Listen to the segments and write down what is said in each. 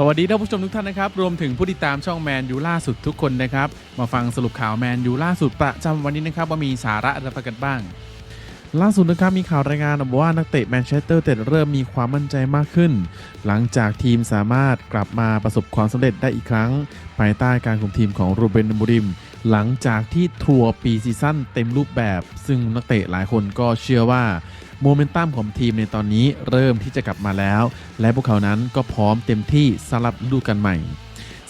สวัสดีท่านผู้ชมทุกท่านนะครับ รวมถึงผู้ติดตามช่องแมนยูล่าสุดทุกคนนะครับ มาฟังสรุปข่าวแมนยูล่าสุดประจำวันนี้นะครับ ว่ามีสาระอะไรกันบ้าง ล่าสุดนะครับมีข่าวรายงานบอกว่านักเตะแมนเชสเตอร์เต็ดเริ่มมีความมั่นใจมากขึ้น หลังจากทีมสามารถกลับมาประสบความสำเร็จได้อีกครั้ง ภายใต้การคุมทีมของรูเบนมูริม หลังจากที่ทัวร์ปีซีซั่นเต็มรูปแบบ ซึ่งนักเตะหลายคนก็เชื่อว่า โมเมนตัมของทีมในตอนนี้เริ่มที่จะกลับมาแล้ว และพวกเขานั้นก็พร้อมเต็มที่สำหรับฤดูกาลใหม่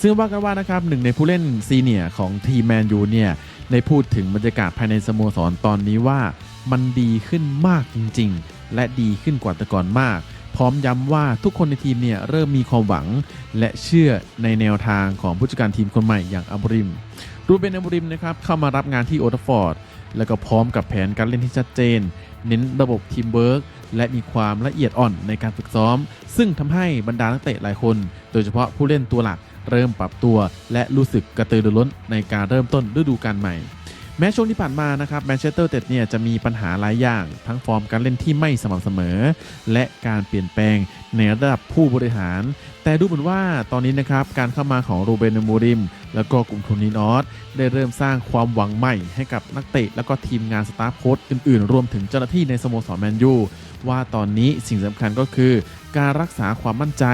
ซึ่งว่ากันว่านะครับหนึ่งในผู้เล่นซีเนียของทีมแมนยูเนี่ยได้พูดถึงบรรยากาศภายในสโมสรตอนนี้ว่า มันดีขึ้นมากจริง ๆ และดีขึ้นกว่าแต่ก่อนมากพร้อมย้ำว่าทุกคนในทีมเนี่ยเริ่มมีความหวัง และเชื่อในแนวทางของผู้จัดการทีมคนใหม่อย่างอับริม รูเบนอับริมนะครับเข้ามารับงานที่โอทัฟอร์ด แล้วก็พร้อมกับแผนการเล่นที่ชัดเจน เน้นระบบทีมเวิร์กและมีความละเอียดอ่อนในการฝึกซ้อม ซึ่งทำให้บรรดานักเตะหลายคน โดยเฉพาะผู้เล่นตัวหลักเริ่มปรับตัว และรู้สึกกระตือรือร้นในการเริ่มต้นฤดูกาลใหม่ แม้ช่วงที่ผ่านมานะครับแมนเชสเตอร์เต็ดเนี่ยจะมีปัญหาหลายอย่าง ทั้งฟอร์มการเล่นที่ไม่สม่ำเสมอ และการเปลี่ยนแปลงในระดับผู้บริหาร แต่ดูเหมือนว่าตอนนี้นะครับการเข้ามาของรูเบนมูริม แล้วก็กลุ่มทุนนีนอสได้เริ่มสร้างความหวังใหม่ให้กับนักเตะแล้วก็ทีมงานสตาฟโค้ชอื่นๆ รวมถึงเจ้าหน้าที่ในสโมสรแมนยูว่าตอนนี้สิ่งสำคัญก็คือการรักษาความมั่นใจ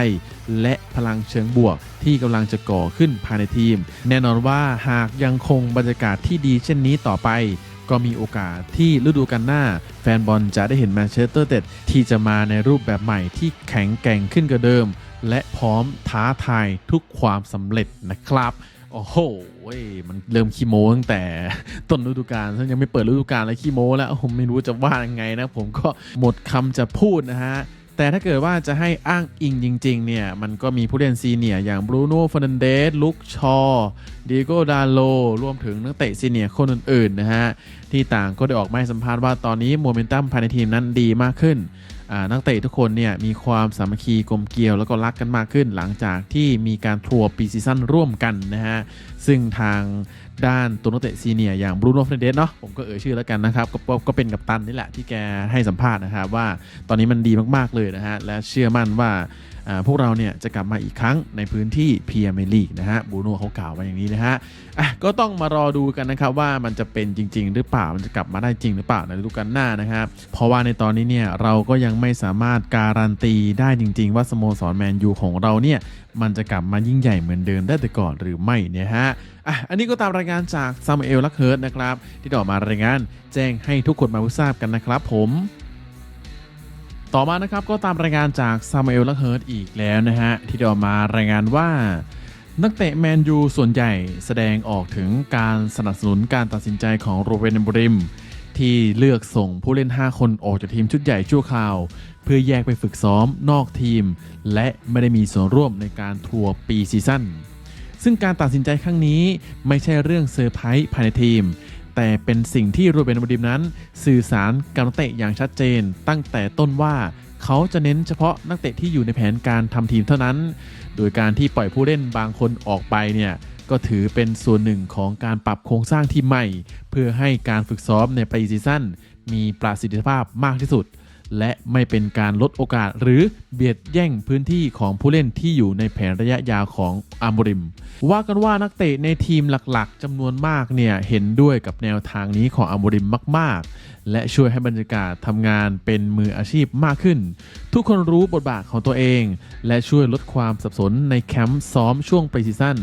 และพลังเชิงบวกที่กำลังจะก่อขึ้นภายในทีม แน่นอนว่าหากยังคงบรรยากาศที่ดีเช่นนี้ต่อไป ก็มีโอกาสที่ฤดูกาลหน้า แฟนบอลจะได้เห็นแมนเชสเตอร์เต็ดที่จะมาในรูปแบบใหม่ที่แข็งแกร่งขึ้นกว่าเดิม และพร้อมท้าทายทุกความสำเร็จนะครับ โอ้โหมันเริ่มขี้โม้ตั้งแต่ต้นฤดูกาลซึ่งยังไม่เปิดฤดูกาลเลยขี้โม้แล้วผมไม่รู้จะว่ายังไงนะ ผมก็หมดคำจะพูดนะฮะแต่ถ้าเกิดว่าจะให้อ้างอิงจริง ๆ เนี่ย มันก็มีผู้เล่นซีเนียอย่างบรูโน่ฟ e นันเดสลุกชอดิโกดาโล รวมถึงนักเตะซีเนียคนอื่น ๆ นะฮะ ที่ต่างก็ได้ออกมาให้สัมภาษณ์ว่าตอนนี้โมเมนตัมภายในทีมนั้นดีมากขึ้น นักเตะทุกคนเนี่ยมีความสามัคคีกลมเกลียวแล้วก็รักกันมากขึ้น หลังจากที่มีการทัวร์ปีซีซั่นร่วมกันนะฮะซึ่งทางด้านตัวนักเตะซีเนียอย่างบรูโน่เฟรเดสเนาะผมก็เอ่ยชื่อแล้วกันนะครับกก็เป็นกัปตันนี่แหละที่แกให้สัมภาษณ์นะครับว่าตอนนี้มันดีมากๆเลยนะฮะและเชื่อมั่นว่า พวกเราเนี่ยจะกลับมาอีกครั้งในพื้นที่พีเมียร์ลีกนะฮะบูโน่เขากล่าวไว้อย่างนี้นะฮะอะก็ต้องมารอดูกันนะครับว่ามันจะเป็นจริง ๆ หรือเปล่ามันจะกลับมาได้จริงหรือเปล่าในฤดูกาลหน้านะครับเพราะว่าในตอนนี้เนี่ยเราก็ยังไม่สามารถการันตีได้จริง ๆ ว่าสโมสรแมนยูของเราเนี่ยมันจะกลับมายิ่งใหญ่เหมือนเดิมได้แต่ก่อนหรือไม่เนี่ยฮะอะอันนี้ก็ตามรายงานจากซามูเอลลักเฮิร์ตนะครับที่ได้ออกมารายงานแจ้งให้ทุกคนมาทราบกันนะครับผม ต่อมานะครับก็ตามรายงานจากซามูเอลลักเฮิร์ตอีกแล้วนะฮะ ที่ได้ออกมารายงานว่า นักเตะแมนยูส่วนใหญ่แสดงออกถึงการสนับสนุนการตัดสินใจของโรเวนบริม ที่เลือกส่งผู้เล่น 5 คนออกจากทีมชุดใหญ่ชั่วคราว เพื่อแยกไปฝึกซ้อมนอกทีม และไม่ได้มีส่วนร่วมในการทัวร์ปีซีซั่นซึ่งการตัดสินใจครั้งนี้ไม่ใช่เรื่องเซอร์ไพรส์ภายในทีม แต่เป็นสิ่งที่โรเบนบดิมนั้น สื่อสารกับนักเตะอย่างชัดเจน ตั้งแต่ต้นว่าเขาจะเน้นเฉพาะนักเตะที่อยู่ในแผนการทำทีมเท่านั้น โดยการที่ปล่อยผู้เล่นบางคนออกไปเนี่ยก็ถือเป็นส่วนหนึ่งของการปรับโครงสร้างทีมใหม่ เพื่อให้การฝึกซ้อมในปีซีซั่นมีประสิทธิภาพมากที่สุด และไม่เป็นการลดโอกาสหรือเบียดแย่งพื้นที่ของผู้เล่นที่อยู่ในแผนระยะยาวของอาร์มริม ว่ากันว่านักเตะในทีมหลักๆจำนวนมากเนี่ยเห็นด้วยกับแนวทางนี้ของอาร์มริมมาก ๆ และช่วยให้บรรยากาศทำงานเป็นมืออาชีพมากขึ้น ทุกคนรู้บทบาทของตัวเอง และช่วยลดความสับสนในแคมป์ซ้อมช่วงปรีซีซั่น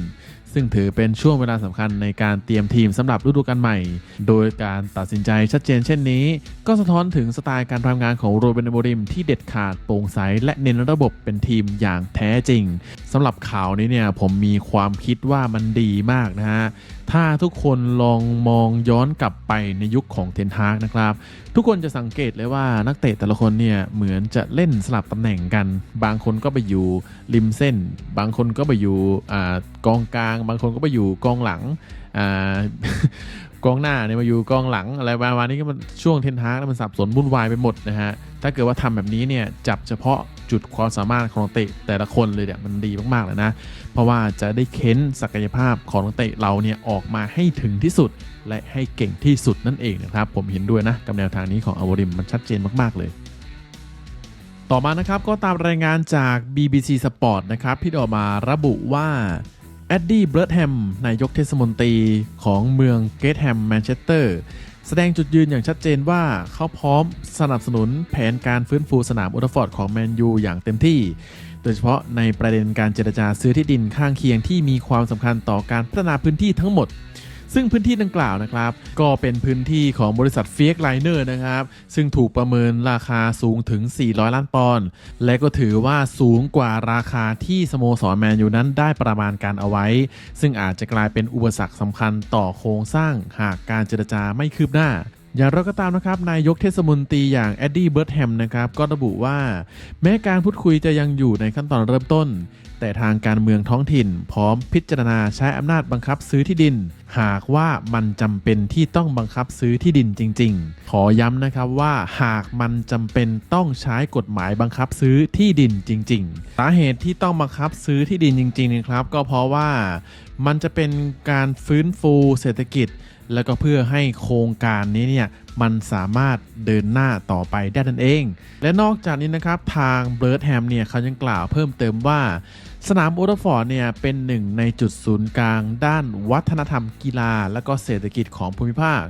ซึ่งถือเป็นช่วงเวลาสำคัญในการเตรียมทีมสำหรับฤดูกาลใหม่ โดยการตัดสินใจชัดเจนเช่นนี้ ก็สะท้อนถึงสไตล์การทำงานของโรเบนโบริมที่เด็ดขาดโปร่งใสและเน้นระบบเป็นทีมอย่างแท้จริงสำหรับข่าวนี้เนี่ยผมมีความคิดว่ามันดีมากนะฮะถ้าทุกคนลองมองย้อนกลับไปในยุคของเทนฮากนะครับ ทุกคนจะสังเกตเลยว่านักเตะแต่ละคนเนี่ยเหมือนจะเล่นสลับตำแหน่งกัน บางคนก็ไปอยู่ริมเส้น บางคนก็ไปอยู่อกองกลางบางคนก็ไปอยู่กองหลังอ่ากองหน้าเนี่ยมาอยู่กองหลังอะไรประมาณนี้ก็มันช่วงเทนฮากแล้วมันสับสนวุ่นวายไปหมดนะฮะถ้าเกิดว่าทำแบบนี้เนี่ยจับเฉพาะจุดความสามารถของนักเตะแต่ละคนเลยเนี่ยมันดีมากๆเลยนะ เพราะว่าจะได้เค้นศักยภาพของนักเตะเราเนี่ยออกมาให้ถึงที่สุด และให้เก่งที่สุดนั่นเองนะครับ ผมเห็นด้วยนะกับแนวทางนี้ของอวริมมันชัดเจนมากๆเลยต่อมานะครับก็ตามรายงานจาก BBC Sport นะครับที่ออกมาระบุว่า แอดดี้เบิร์ดแฮมนายกเทศมนตรีของเมืองเกตแฮมแมนเชสเตอร์แสดงจุดยืนอย่างชัดเจนว่าเขาพร้อมสนับสนุนแผนการฟื้นฟูสนามโอลด์ฟอร์ดของแมนยูอย่างเต็มที่ โดยเฉพาะในประเด็นการเจรจาซื้อที่ดินข้างเคียงที่มีความสำคัญต่อการพัฒนาพื้นที่ทั้งหมด ซึ่งพื้นที่ดังกล่าวนะครับ ก็เป็นพื้นที่ของบริษัทเฟียกไลเนอร์นะครับ ซึ่งถูกประเมินราคาสูงถึง 400 ล้านปอนด์และก็ถือว่าสูงกว่าราคาที่สโมสรแมนยูนั้นได้ประมาณการเอาไว้ ซึ่งอาจจะกลายเป็นอุปสรรคสำคัญต่อโครงสร้างหากการเจรจาไม่คืบหน้า อย่างไรก็ตามนะครับ นายกเทศมนตรีอย่างแอดดี้เบิร์ดแฮมนะครับ ก็ระบุว่า แม้การพูดคุยจะยังอยู่ในขั้นตอนเริ่มต้น แต่ทางการเมืองท้องถิ่น พร้อมพิจารณาใช้อำนาจบังคับซื้อที่ดิน หากว่ามันจำเป็นที่ต้องบังคับซื้อที่ดินจริง ๆ ขอย้ำนะครับว่าหากมันจำเป็นต้องใช้กฎหมายบังคับซื้อที่ดินจริง ๆ สาเหตุที่ต้องบังคับซื้อที่ดินจริงๆนะครับ ก็เพราะว่ามันจะเป็นการฟื้นฟูเศรษฐกิจ แล้วก็เพื่อให้โครงการนี้เนี่ยมันสามารถเดินหน้าต่อไปได้นั่นเอง และนอกจากนี้นะครับทางเบิร์ดแฮมเนี่ยเขายังกล่าวเพิ่มเติมว่า สนามโอลด์ฟอร์ดเนี่ยเป็นหนึ่งในจุดศูนย์กลางด้านวัฒนธรรมกีฬา และก็เศรษฐกิจของภูมิภาค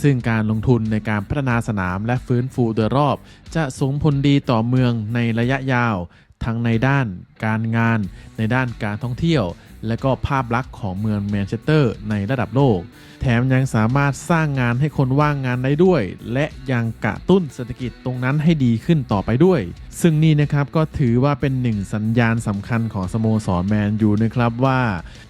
ซึ่งการลงทุนในการพัฒนาสนามและฟื้นฟูโดยรอบ จะส่งผลดีต่อเมืองในระยะยาว ทั้งในด้านการงาน ในด้านการท่องเที่ยว และก็ภาพลักษณ์ของเมืองแมนเชสเตอร์ในระดับโลก แถมยังสามารถสร้างงานให้คนว่างงานได้ด้วย และยังกระตุ้นเศรษฐกิจตรงนั้นให้ดีขึ้นต่อไปด้วย ซึ่งนี่นะครับก็ถือว่าเป็นหนึ่งสัญญาณสำคัญของสโมสรแมนยูนะครับว่า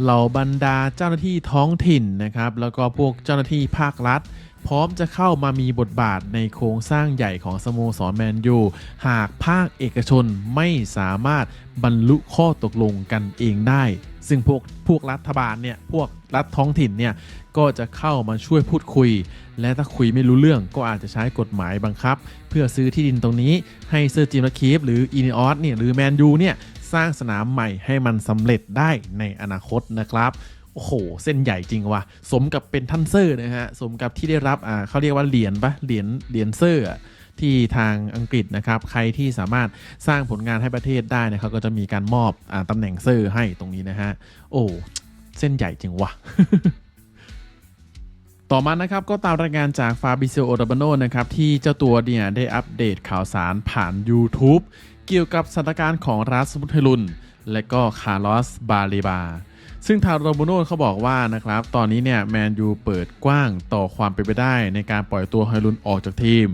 เหล่าบรรดาเจ้าหน้าที่ท้องถิ่นนะครับแล้วก็พวกเจ้าหน้าที่ภาครัฐ พร้อมจะเข้ามามีบทบาทในโครงสร้างใหญ่ของสโมสรแมนยูหากภาคเอกชนไม่สามารถบรรลุข้อตกลงกันเองได้ ซึ่งพวกพวกรัฐบาลเนี่ยพวกรัฐท้องถิ่นเนี่ยก็จะเข้ามาช่วยพูดคุย และถ้าคุยไม่รู้เรื่องก็อาจจะใช้กฎหมายบังคับ เพื่อซื้อที่ดินตรงนี้ให้เซอร์จิมและคีฟหรืออินออสเนี่ยหรือแมนยูเนี่ยสร้างสนามใหม่ให้มันสำเร็จได้ในอนาคตนะครับ โอ้โห เส้นใหญ่จริงว่ะ สมกับเป็นท่านเซอร์นะฮะ สมกับที่ได้รับอ่าเขาเรียกว่าเหรียญปะเหรียญเหรียญเซอร์อที่ทางอังกฤษนะครับ ใครที่สามารถสร้างผลงานให้ประเทศได้นะครับก็จะมีการมอบอตำแหน่งเซอร์ให้ตรงนี้นะฮะ โอ้ เส้นใหญ่จริงว่ะต่อมานะครับก็ตามรายงานจากฟาบิเซโอ r าบโนนะครับที่เจ้าตัวเนี่ยได้อัปเดตข่าวสารผ่าน YouTube เกี่ยวกับสถานการณ์ของรัสมุทเทลุน และก็คาร์ลอสบาเลบา ซึ่งทางโรโบโน่เขาบอกว่านะครับตอนนี้เนี่ยแมนยูเปิดกว้างต่อความเป็นไปได้ ในการปล่อยตัวฮอยลุนออกจากทีม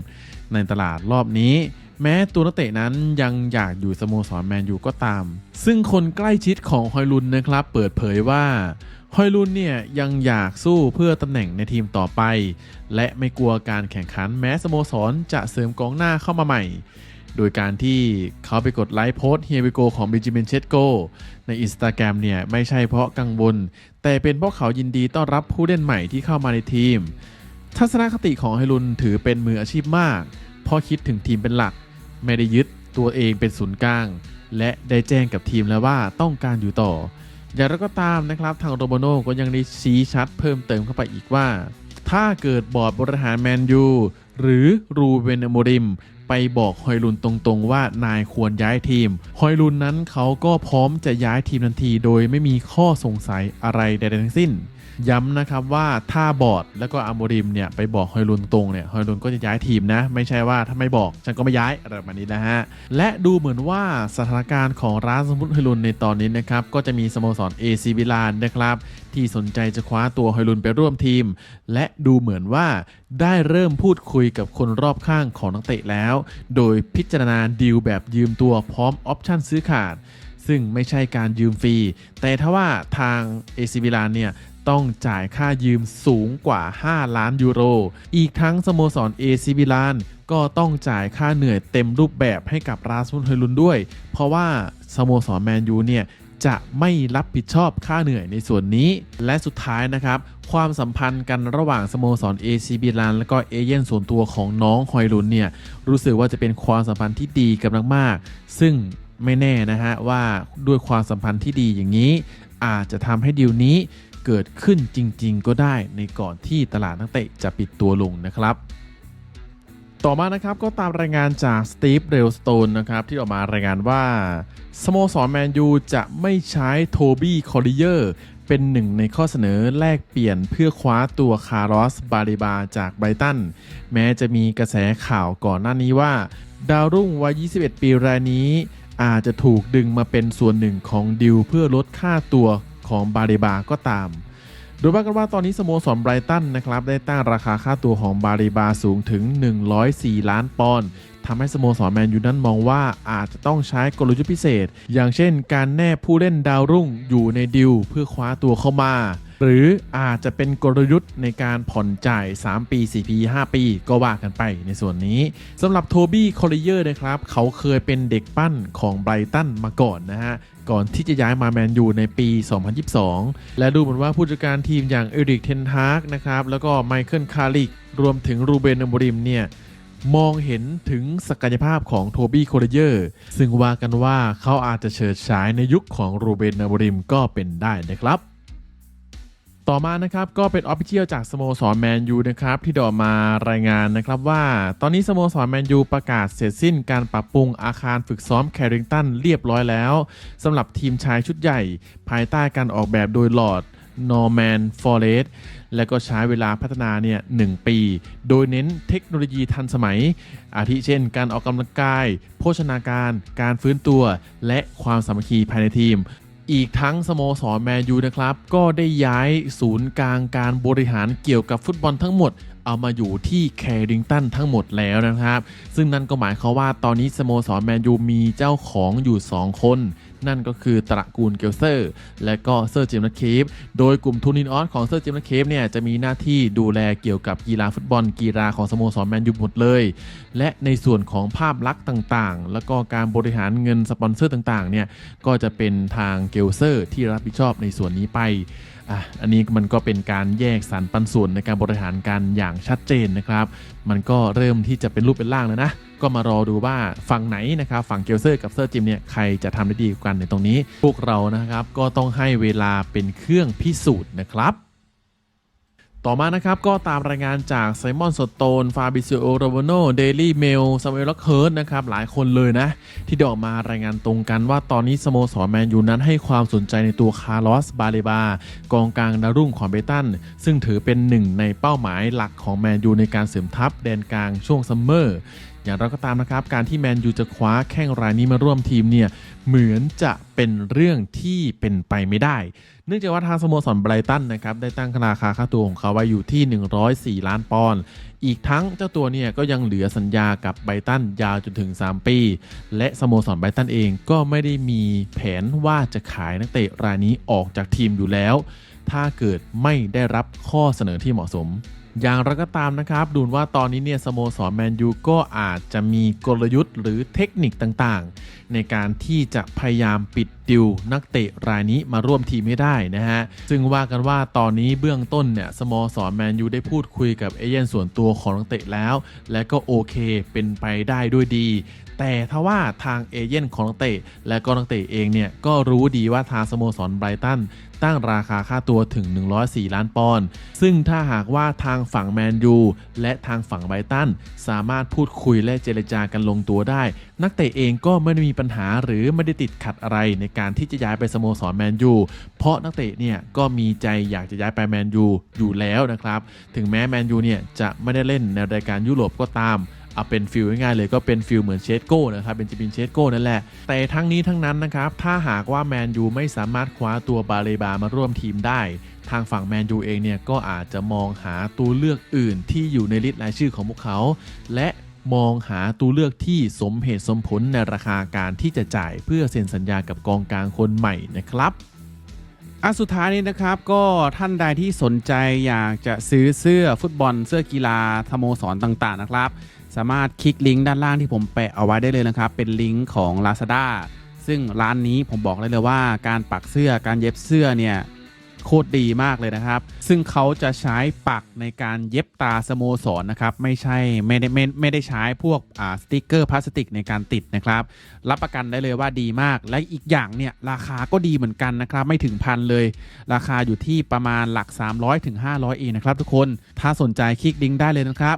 ในตลาดรอบนี้ แม้ตัวนักเตะนั้นยังอยากอยู่สโมสรแมนยูก็ตาม ซึ่งคนใกล้ชิดของฮอยลุนนะครับเปิดเผยว่าฮอยลุนเนี่ยยังอยากสู้เพื่อตำแหน่งในทีมต่อไป และไม่กลัวการแข่งขันแม้สโมสรจะเสริมกองหน้าเข้ามาใหม่ โดยการที่เขาไปกดไลค์โพสเฮียวิโกของเบิจิเมนเชตโกในอินสตาแกรมเนี่ย ไม่ใช่เพราะกังวล แต่เป็นเพราะเขายินดีต้อนรับผู้เล่นใหม่ที่เข้ามาในทีม ทัศนคติของไฮรุนถือเป็นมืออาชีพมากเพราะคิดถึงทีมเป็นหลัก ไม่ได้ยึดตัวเองเป็นศูนย์กลาง และได้แจ้งกับทีมแล้วว่าต้องการอยู่ต่อ อย่างไรก็ตามนะครับ ทางโรโบโนก็ยังได้ชี้ชัดเพิ่มเติมเข้าไปอีกว่า ถ้าเกิดบอร์ดบริหารแมนยูหรือรูเวนโมริม ไปบอกฮอยลุนตรงๆว่านายควรย้ายทีม ฮอยลุนนั้นเขาก็พร้อมจะย้ายทีมทันที โดยไม่มีข้อสงสัยอะไรใดๆทั้งสิ้น ย้ำนะครับว่าถ้าบอร์ดแล้วก็อาโมริมเนี่ยไปบอกฮอยลุนตรงเนี่ยฮอยลุนก็จะย้ายทีมนะ ไม่ใช่ว่าถ้าไม่บอกฉันก็ไม่ย้ายอะไรแบบนี้นะฮะ และดูเหมือนว่าสถานการณ์ของร้านสมุทรฮอยลุนในตอนนี้นะครับ ก็จะมีสโมสร AC มิลานนะครับที่สนใจจะคว้าตัวฮอยลุนไปร่วมทีม และดูเหมือนว่าได้เริ่มพูดคุยกับคนรอบข้างของนักเตะแล้ว โดยพิจารณาดีลแบบยืมตัวพร้อมออปชั่นซื้อขาดซึ่งไม่ใช่การยืมฟรี แต่ถ้าว่าทาง AC มิลานเนี่ย ต้องจ่ายค่ายืมสูงกว่า 5 ล้านยูโร อีกทั้งสโมสร AC มิลานก็ต้องจ่ายค่าเหนื่อยเต็มรูปแบบให้กับราสมุนเฮลุนด้วย เพราะว่าสโมสรแมนยูเนี่ยจะไม่รับผิดชอบค่าเหนื่อยในส่วนนี้ และสุดท้ายนะครับ ความสัมพันธ์กันระหว่างสโมสร AC มิลานและก็เอเย่นส่วนตัวของน้องฮอยลุนเนี่ยรู้สึกว่าจะเป็นความสัมพันธ์ที่ดีกันมากๆซึ่งไม่แน่นะฮะว่าด้วยความสัมพันธ์ที่ดีอย่างนี้ อาจจะทำให้ดีลนี้ เกิดขึ้นจริง ๆ ก็ได้ในก่อนที่ตลาดนักเตะจะปิดตัวลงนะครับต่อมานะครับก็ตามรายงานจากสตีฟเรลสโตนนะครับที่ออกมารายงานว่าสโมสรแมนยูจะไม่ใช้โทบี้คอริเยอร์เป็นหนึ่งในข้อเสนอแลกเปลี่ยนเพื่อคว้าตัวคาร์ลอสบาริบาจากไบรตัน แม้จะมีกระแสข่าวก่อนหน้านี้ว่า ดาวรุ่งวัย 21 ปีรายนี้ อาจจะถูกดึงมาเป็นส่วนหนึ่งของดิวเพื่อลดค่าตัว ของบาริบาก็ตาม โดยว่ากันว่าตอนนี้สโมสรไบรตันนะครับได้ตั้งราคาค่าตัวของบาริบาสูงถึง 104 ล้านปอนด์ทำให้สโมสรแมนยูนั้นมองว่าอาจจะต้องใช้กลยุทธ์พิเศษ อย่างเช่นการแนบผู้เล่นดาวรุ่งอยู่ในดิวเพื่อคว้าตัวเข้ามา หรืออาจจะเป็นกลยุทธ์ในการผ่อนจ่าย 3 ปี 4 ปี 5 ปี ก็ว่ากันไปในส่วนนี้สำหรับโทบี้คอริเยอร์นะครับ เขาเคยเป็นเด็กปั้นของไบรตันมาก่อนนะฮะ ก่อนที่จะย้ายมาแมนยูในปี 2022 และดูเหมือนว่าผู้จัดการทีมอย่างเอริกเทนฮากนะครับแล้วก็ไมเคิลคาริกรวมถึงรูเบนอมบริมเนี่ยมองเห็นถึงศักยภาพของโทบี้โคลเยอร์ ซึ่งว่ากันว่าเขาอาจจะเฉิดฉายในยุคของรูเบนอมบริมก็เป็นได้นะครับ ต่อมานะครับก็เป็นออฟฟิเชียลจากสโมสรแมนยูนะครับที่ดอมารายงานนะครับว่า ตอนนี้สโมสรแมนยูประกาศเสร็จสิ้นการปรับปรุงอาคารฝึกซ้อมแคริงตันเรียบร้อยแล้วสำหรับทีมชายชุดใหญ่ ภายใต้การออกแบบโดยหลอดนอร์แมนฟอเรสและก็ใช้เวลาพัฒนาเนี่ยหนึ่งปี โดยเน้นเทคโนโลยีทันสมัย อาทิเช่น การออกกำลังกาย โภชนาการ การฟื้นตัว และความสามัคคีภายในทีม อีกทั้งสโมสรแมนยูนะครับ ก็ได้ย้ายศูนย์กลางการบริหารเกี่ยวกับฟุตบอลทั้งหมด เอามาอยู่ที่แคริงตันทั้งหมดแล้วนะครับ ซึ่งนั่นก็หมายความว่าตอนนี้สโมสรแมนยูมีเจ้าของอยู่ 2 คน นั่นก็คือตระกูลเกลเซอร์ และก็เซอร์จิมนัทเคฟโดยกลุ่มทูนินออสของเซอร์จิมนัทเคฟเนี่ยจะมีหน้าที่ดูแลเกี่ยวกับกีฬาฟุตบอลกีฬาของสโมสรแมนยูหมดเลย และในส่วนของภาพลักษณ์ต่างๆ แล้วก็การบริหารเงินสปอนเซอร์ต่างๆเนี่ยก็จะเป็นทางเกลเซอร์ที่รับผิดชอบในส่วนนี้ไป อะอันนี้มันก็เป็นการแยกสรรปันส่วนในการบริหารการอย่างชัดเจนนะครับ มันก็เริ่มที่จะเป็นรูปเป็นร่างแล้วนะ ก็มารอดูว่าฝั่งไหนนะครับ ฝั่งเกลเซอร์กับเซอร์จิมเนี่ยใครจะทำได้ดีกว่ากันในตรงนี้ พวกเรานะครับก็ต้องให้เวลาเป็นเครื่องพิสูจน์นะครับ ต่อมานะครับก็ตามรายงานจากไซมอนสโตน ฟาบิซิโอโรวโนเดลี่เมลซามูเอลล็อเฮิร์ตนะครับหลายคนเลยนะ ที่ได้ออกมารายงานตรงกันว่าตอนนี้สโมสรแมนยูนั้นให้ความสนใจในตัวคาร์ลอสบาเลบากองกลางดาวรุ่งของเบตัน ซึ่งถือเป็นหนึ่งในเป้าหมายหลักของแมนยูในการเสริมทัพแดนกลางช่วงซัมเมอร์ อย่างเราก็ตามนะครับ การที่แมนยูจะคว้าแข้งรายนี้มาร่วมทีมเนี่ยเหมือนจะเป็นเรื่องที่เป็นไปไม่ได้ เนื่องจากว่าทางสโมสรไบรตันนะครับได้ตั้งราคาค่าตัวของเขาไว้อยู่ที่ 104 ล้านปอนด์อีกทั้งเจ้าตัวเนี่ยก็ยังเหลือสัญญากับไบรตันยาวจนถึง 3 ปี และสโมสรไบรตันเองก็ไม่ได้มีแผนว่าจะขายนักเตะรายนี้ออกจากทีมอยู่แล้ว ถ้าเกิดไม่ได้รับข้อเสนอที่เหมาะสม อย่างไรก็ตามนะครับ ดูว่าตอนนี้เนี่ยสโมสรแมนยูก็อาจจะมีกลยุทธ์หรือเทคนิคต่างๆ ในการที่จะพยายามปิดดิวนักเตะรายนี้มาร่วมทีมไม่ได้นะฮะซึ่งว่ากันว่าตอนนี้เบื้องต้นเนี่ยสโมสรแมนยูได้พูดคุยกับเอเย่นส่วนตัวของนักเตะแล้ว และก็โอเคเป็นไปได้ด้วยดี แต่ถ้าว่าทางเอเย่นของนักเตะและก็นักเตะเองเนี่ยก็รู้ดีว่าทางสโมสรไบรตันตั้งราคาค่าตัวถึง 104 ล้านปอนด์ซึ่งถ้าหากว่าทางฝั่งแมนยูและทางฝั่งไบรตันสามารถพูดคุยและเจรจากันลงตัวได้ นักเตะเองก็ไม่ได้มีปัญหาหรือไม่ได้ติดขัดอะไรในการที่จะย้ายไปสโมสรแมนยูเพราะนักเตะเนี่ยก็มีใจอยากจะย้ายไปแมนยูอยู่แล้วนะครับ ถึงแม้แมนยูเนี่ยจะไม่ได้เล่นในรายการยุโรปก็ตาม เอาเป็นฟิลง่ายๆเลยก็เป็นฟิลเหมือนเชสโก้นะครับเป็นจิบินเชสโก้นั่นแหละ แต่ทั้งนี้ทั้งนั้นนะครับ ถ้าหากว่าแมนยูไม่สามารถคว้าตัวบาเลบามาร่วมทีมได้ ทางฝั่งแมนยูเองเนี่ยก็อาจจะมองหาตัวเลือกอื่นที่อยู่ในลิสต์รายชื่อของพวกเขา และมองหาตัวเลือกที่สมเหตุสมผลในราคาการที่จะจ่ายเพื่อเซ็นสัญญากับกองกลางคนใหม่นะครับอันสุดท้ายนี้นะครับก็ท่านใดที่สนใจอยากจะซื้อเสื้อฟุตบอลเสื้อกีฬาสโมสรต่างๆนะครับ สามารถคลิกลิงก์ด้านล่างที่ผมแปะเอาไว้ได้เลยนะครับ เป็นลิงก์ของ Lazada ซึ่งร้านนี้ผมบอกเลยเลยว่าการปักเสื้อการเย็บเสื้อเนี่ยโคตรดีมากเลยนะครับ ซึ่งเขาจะใช้ปักในการเย็บตาสโมสรนนะครับ ไม่ใช่ไม่ได้ไม่ไม่ได้ใช้พวกอ่าสติกเกอร์พลาสติกในการติดนะครับ รับประกันได้เลยว่าดีมาก และอีกอย่างเนี่ยราคาก็ดีเหมือนกันนะครับ ไม่ถึงพันเลย ราคาอยู่ที่ประมาณหลัก 300ถึง500เองนะครับทุกคน ถ้าสนใจคลิกลิงก์ได้เลยนะครับ